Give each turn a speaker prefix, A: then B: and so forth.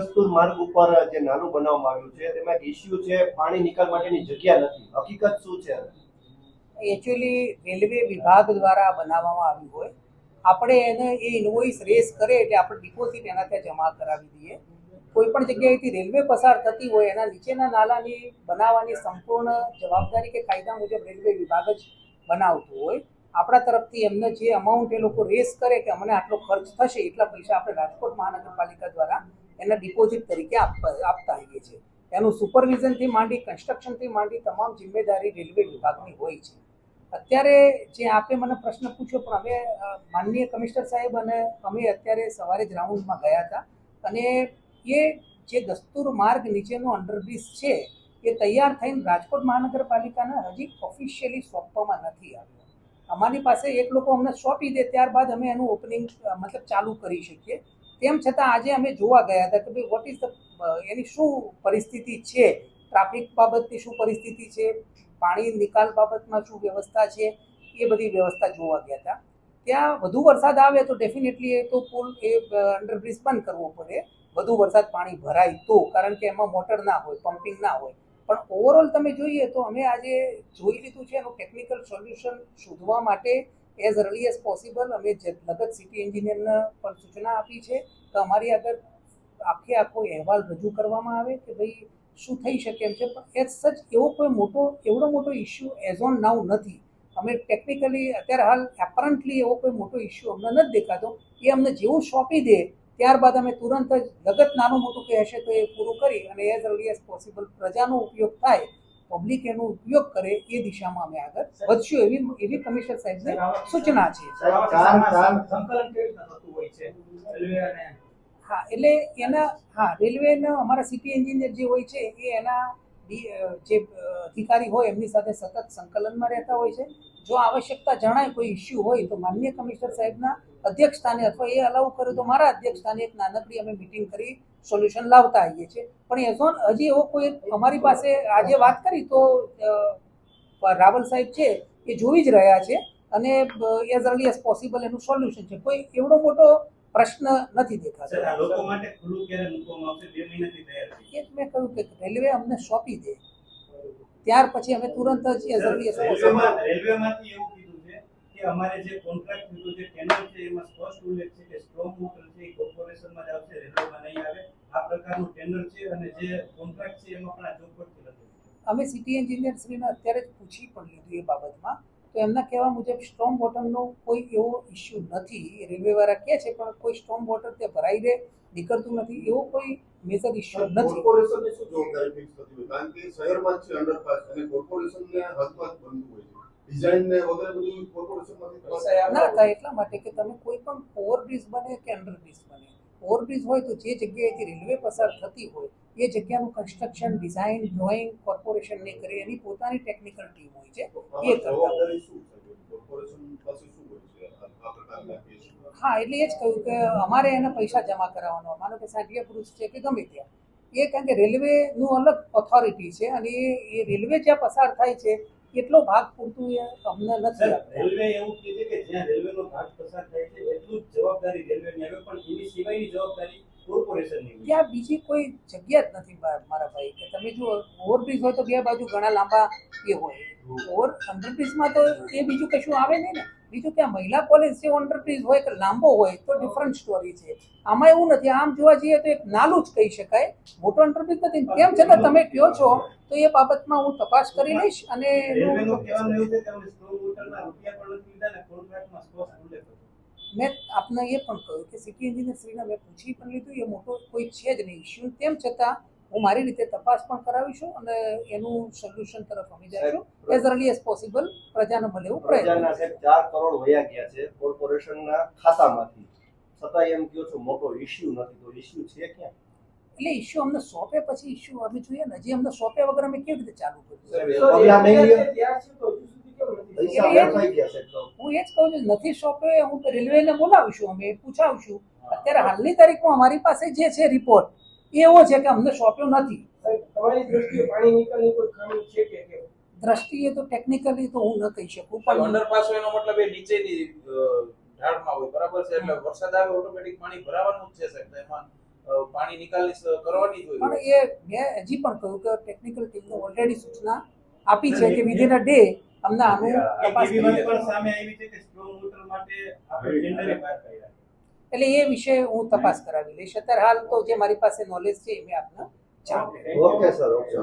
A: કસ્તુર માર્ગ ઉપર જે નાનું બનાવવામાં આવ્યું છે, તેમાં એક ઇસ્યુ છે, પાણી નિકાલ માટેની જગ્યા નથી. હકીકત શું છે?
B: એકચ્યુઅલી રેલવે વિભાગ દ્વારા બનાવવામાં આવ્યું હોય. આપણે એને એ ઇન્વોઇસ રેસ કરે એટલે આપણે ડિપોઝિટ એના ત્યાં જમા કરાવી દઈએ. કોઈ પણ જગ્યાએથી રેલવે પસાર થતી હોય, એના નીચેના નાલાની બનાવવાની સંપૂર્ણ જવાબદારી કે કાયદા મુજબ રેલવે વિભાગ જ બનાવતું હોય. આપણા તરફથી એમને જે અમાઉન્ટ એ લોકો રેસ કરે કે અમને આટલો ખર્ચ થશે, એટલા પૈસા આપણે રાજકોટ મહાનગરપાલિકા દ્વારા એના ડિપોઝિટ તરીકે આપતા હોઈએ છીએ. એનું સુપરવિઝનથી માંડી કન્સ્ટ્રક્શનથી માંડી તમામ જિમ્મેદારી રેલવે વિભાગની હોય છે. અત્યારે જે આપે મને પ્રશ્ન પૂછ્યો, પણ અમે માનનીય કમિશનર સાહેબ અને અમે અત્યારે સવારે જ રાઉન્ડમાં ગયા હતા અને એ જે દસ્તુર માર્ગ નીચેનો અંડરબ્રિજ છે, એ તૈયાર થઈને રાજકોટ મહાનગરપાલિકાને હજી ઓફિશિયલી સોંપવામાં નથી આવ્યો. અમારી પાસે એક લોકો અમને સોંપી દે, ત્યારબાદ અમે એનું ઓપનિંગ મતલબ ચાલુ કરી શકીએ. તેમ છતાં આજે અમે જોવા ગયા હતા કે ભાઈ વોટ ઇઝ ધ એની શું પરિસ્થિતિ છે? ટ્રાફિક બાબતની શું પરિસ્થિતિ છે? પાણી નિકાલ બાબતમાં શું વ્યવસ્થા છે? એ બધી વ્યવસ્થા જોવા ગયા હતા. ત્યાં વધુ વરસાદ આવે તો ડેફિનેટલી એ તો પુલ, એ અંડરબ્રિજ બંધ કરવો પડે. વધુ વરસાદ પાણી ભરાય તો, કારણ કે એમાં મોટર ના હોય પમ્પિંગ ના હોય. પણ ઓવરઓલ તમે જોઈએ તો અમે આજે જોઈ લીધું છે એનું ટેકનિકલ સોલ્યુશન શોધવા માટે એઝ અર્લી એઝ પોસિબલ અમે લગત સિટી એન્જિનિયરને પણ સૂચના આપી છે તો અમારી આગળ આખે આખો અહેવાલ રજૂ કરવામાં આવે કે ભાઈ શું થઈ શકે એમ છે. પણ એઝ સચ એવો કોઈ મોટો, એવડો મોટો ઇસ્યુ એઝ ઓન નાઉ નથી. અમે ટેકનિકલી અત્યારે હાલ એપરન્ટલી એવો કોઈ મોટો ઇસ્યુ અમને નથી દેખાતો. એ અમને જેવું સોંપી દે ત્યારબાદ અમે તુરંત જ લગત નાનું મોટું કે હશે તો એ પૂરું કરી અને એઝ અર્લી એઝ પોસિબલ પ્રજાનો ઉપયોગ થાય પબ્લિક એનો ઉપયોગ કરે એ દિશામાં અમે આગળ વધશું એવી એવી કમિશનર સાહેબને સૂચના છે. હા એટલે એના હા રેલવેના અમારા સિટી એન્જિનિયર જે હોય છે એ એના જે અધિકારી હોય એમની સાથે સતત સંકલનમાં રહેતા હોય છે. જો આવશ્યકતા જણાય કોઈ ઇસ્યુ હોય તો માનનીય કમિશનર સાહેબના અધ્યક્ષ સ્થાને અથવા એ અલાઉ કરે તો મારા અધ્યક્ષ સ્થાને એક નાનકડી અમે મિટિંગ કરી સોલ્યુશન લાવતા આવીએ છીએ. પણ એઝ ઓન હજી એવો કોઈ અમારી પાસે આજે વાત કરી તો રાવલ સાહેબ છે એ જોઈ જ રહ્યા છે અને એઝ અર્લી એઝ પોસિબલ એનું સોલ્યુશન છે. કોઈ એવડો મોટો પ્રશ્ન નથી દેખાતો.
C: લોકો માટે ખુલ્લું ક્યારે મૂકવામાં આવશે? બે મહિનાથી તૈયાર થઈ
B: મેં કહ્યું કે રેલવે અમને સોંપી દે. ત્યાર પછી અમે તુરંત જ એ
C: જરૂરી રેલવેમાંથી એવું કીધું છે કે અમારે જે કોન્ટ્રાક્ટ લીધો છે ટેન્ડર છે એમાં સ્પષ્ટ ઉલ્લેખ છે કે સ્ટ્રોંગ મોટર છે એ કોર્પોરેશનમાં જ આવશે રેલવેમાં નહીં આવે. આ પ્રકારનું ટેન્ડર છે અને જે કોન્ટ્રાક્ટ છે એમાં પણ આ ચોખવટથી લખેલું
B: અમે સિટી એન્જિનિયર શ્રીને અત્યારે જ પૂછી પણ લીધું એ બાબતમાં તો એમના કહેવા મુજબ સ્ટ્રોંગ વોટરનો કોઈ એવો ઇસ્યુ નથી. રેલવે વાળા કહે છે પણ કોઈ સ્ટ્રોંગ વોટર ત્યાં ભરાઈ દે નીકળતું નથી એવો કોઈ મેજર ઇસ્યુ નથી.
D: કોર્પોરેશનની શું જવાબદારી ફિક્સ થતી હોય કારણ કે શહેરમાં છે અંડરપાસ અને કોર્પોરેશનને હાથમાં બનતું હોય છે. ડિઝાઇન ને વગેરે બધું કોર્પોરેશનમાંથી
B: ના થાય એટલા માટે કે તમે કોઈ પણ ઓવરબ્રિજ બને કે અંડરબ્રિજ બને. ઓવરબ્રિજ હોય તો જે જગ્યાએથી રેલવે પસાર થતી હોય એ જગ્યાનું કન્સ્ટ્રક્શન ડિઝાઇન ડ્રોઈંગ કોર્પોરેશનને કરે એની પોતાની ટેકનિકલ ટીમ હોય છે એ હા એટલે એ જ કહ્યું કે અમારે એને પૈસા જમા કરાવવાનો. માનો કે સાંઢિયા પુરુષ છે કે ગમે ત્યાં. એ કારણ કે રેલવેનું અલગ ઓથોરિટી છે અને એ રેલવે જ્યાં પસાર થાય છે એટલો ભાગ પૂરતું એ અમને નથી
C: રેલવે એવું કહે છે કે જ્યાં રેલવેનો ભાગ પસાર થાય છે એટલું જ જવાબદારી રેલવેની આવે પણ એની સિવાયની જવાબદારી કોર્પોરેશનની
B: ત્યાં બીજી કોઈ જગ્યા જ નથી મારા ભાઈ કે તમે જો ઓવરબ્રિજ હોય તો બે બાજુ ઘણા લાંબા એ હોય. ઓવર અંડરબ્રિજમાં તો એ બીજું કશું આવે નહીં ને? બીજું કે આ મહિલા કોલેજ જે અંડરબ્રિજ હોય કે લાંબો હોય તો ડિફરન્ટ સ્ટોરી છે. આમાં એવું નથી. આમ જોવા જઈએ તો એક નાલું જ કહી શકાય. મોટો એન્ટરપ્રાઇઝ નથી. તેમ છતાં તમે કહો છો તો એ બાબતમાં હું તપાસ કરી લઈશ અને મેં આપને એ પણ કહ્યું કે સિટી એન્જિનિયર શ્રીને મેં પૂછી પણ લીધું. એ મોટો કોઈ છે જ નહીં. ઇસ્યુ તેમ છતાં હું મારી રીતે તપાસ પણ કરાવીશું અને એનું સોલ્યુશન તરફ અમે જઈશું. એઝ અર્લી એઝ પોસિબલ પ્રજાને મળે એવું પ્રયત્ન.
A: પ્રજાના સાહેબ ચાર કરોડ વયા ગયા છે કોર્પોરેશનના ખાતામાંથી. છતાં એમ કહો છો મોટો ઇશ્યુ નથી તો ઇશ્યુ છે ક્યાં?
B: એટલે ઇશ્યુ અમને સોંપે પછી ઇશ્યુ અમે જોઈએ ને. હજી અમને સોંપે વગર અમે કેવી રીતે ચાલુ કરીશું? હું એ જ કહું છું નથી સોંપે હું રેલવે રેલવેને બોલાવીશું અમે પૂછાવીશું. અત્યારે હાલની તારીખમાં અમારી પાસે જે છે રિપોર્ટ એવો છે કે અમને સોંપ્યો નથી.
E: દ્રષ્ટિએ
B: તો ટેકનિકલી તો હું ન કહી શકું
F: પણ અંડરપાસ એનો મતલબ એ નીચેની ઢાળમાં હોય બરાબર છે? એટલે વરસાદ આવે ઓટોમેટિક પાણી ભરાવાનું જ છે સાહેબ એમાં પાણી નિકાલ કરવાની જોઈએ
B: પણ એ મેં હજી પણ કહ્યું કે ટેકનિકલ ટીમને ઓલરેડી સૂચના આપી છે કે વિધિન અ ડે અમને આનું તપાસ
C: સામે આવી છે કે સ્ટ્રોંગ વોટર માટે આપણે ટેન્ડર
B: એટલે એ વિશે હું તપાસ કરાવી લઈશ. અત્યારે હાલ તો જે મારી પાસે નોલેજ છે એ મેં આપને જાણ
A: ઓકે સર ઓકે